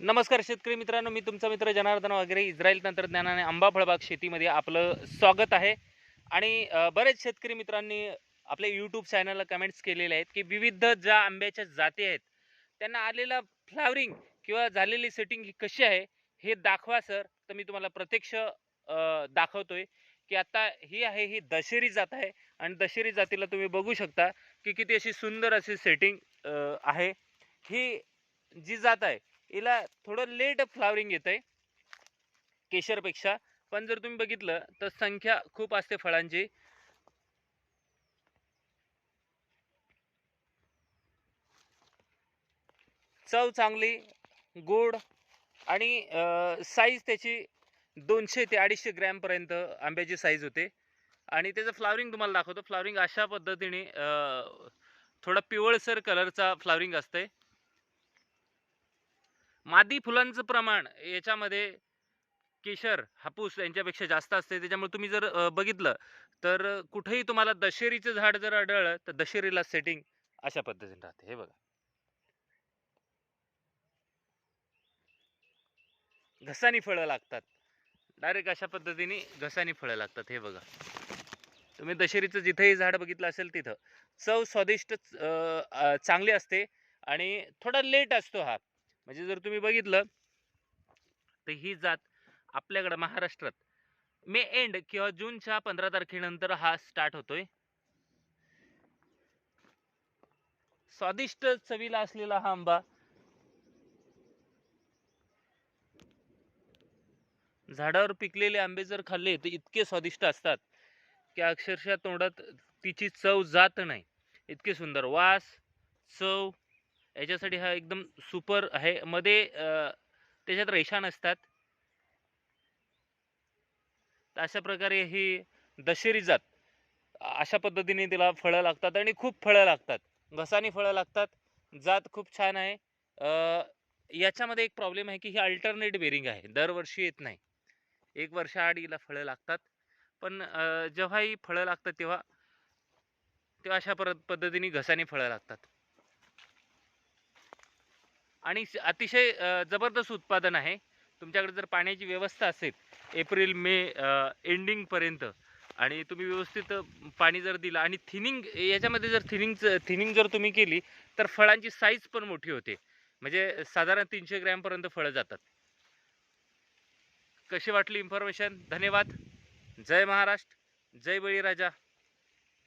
नमस्कार शेतकरी मित्रांनो मी तुमचा मित्र जनार्दन वगैरे. इस्रायल तंत्रज्ञानाने आंबा फळबाग शेतीमध्ये आपलं स्वागत आहे. आणि बरेच शेतकरी मित्रांनी आपल्या यूट्यूब चॅनलला कमेंट्स केलेले आहेत की विविध ज्या आंब्याच्या जाती आहेत त्यांना आलेला फ्लावरिंग किंवा झालेली सेटिंग ही कशी आहे हे दाखवा सर. तर मी तुम्हाला प्रत्यक्ष दाखवतोय की आता ही आहे ही दशेरी जात आहे. आणि दशेरी जातीला तुम्ही बघू शकता की किती अशी सुंदर अशी सेटिंग आहे. ही जी जात आहे हिला थोडं लेट फ्लावरिंग येत आहे केशरपेक्षा. पण जर तुम्ही बघितलं तर संख्या खूप असते फळांची. चव चांगली गोड आणि साईज त्याची दोनशे ते अडीचशे ग्रॅमपर्यंत आंब्याची साईज होते. आणि त्याचं फ्लावरिंग तुम्हाला दाखवतो. फ्लावरिंग अशा पद्धतीने थोडा पिवळसर कलरचा फ्लावरिंग असतंय. मादी फुलांचं प्रमाण याच्यामध्ये केशर हापूस यांच्यापेक्षा जास्त असते. त्याच्यामुळे तुम्ही जर बघितलं तर कुठेही तुम्हाला दशेरीचं झाड जर आढळलं तर दशेरीला सेटिंग अशा पद्धतीने राहते. हे बघा. घसानी फळं लागतात. डायरेक्ट अशा पद्धतीने घसानी फळं लागतात. हे बघा. तुम्ही दशेरीचं जिथेही झाड बघितलं असेल तिथं. चव स्वादिष्ट चांगली असते आणि थोडा लेट असतो हा. म्हणजे जर तुम्ही बघितलं तर ही जात आपल्याकडं महाराष्ट्रात. मे एंड किंवा जूनच्या पंधरा तारखेनंतर हा स्टार्ट होतोय. स्वादिष्ट चवीला असलेला हा आंबा. झाडावर पिकलेले आंबे जर खाल्ले तर इतके स्वादिष्ट असतात की अक्षरशः तोंडात तिची चव जात नाही. इतके सुंदर वास चव याच्यासाठी हा एकदम सुपर आहे. मध्ये त्याच्यात रेषा नसतात. अशा प्रकारे ही दशेरी जात. अशा पद्धतीने तिला फळं लागतात आणि खूप फळं लागतात. घसानी फळं लागतात. जात खूप छान आहे. याच्यामध्ये एक प्रॉब्लेम आहे की ही अल्टरनेट बेरिंग आहे. दरवर्षी येत नाही. एक वर्षाआड हिला फळं लागतात. पण जेव्हा ही फळं लागतात तेव्हा तेव्हा अशा पद्धतीने घसानी फळं लागतात. आणि अतिशय जबरदस्त उत्पादन आहे. तुमच्याकडे जर पाण्याची व्यवस्था असेल एप्रिल मे एंडिंगपर्यंत आणि तुम्ही व्यवस्थित पाणी जर दिलं आणि थिनिंग याच्यामध्ये जर थिनिंग थिनिंग जर तुम्ही केली तर फळांची साईज पण मोठी होते. म्हणजे साधारण तीनशे ग्रॅमपर्यंत फळं जातात. कशी वाटली इन्फॉर्मेशन धन्यवाद. जय महाराष्ट्र. जय बळीराजा.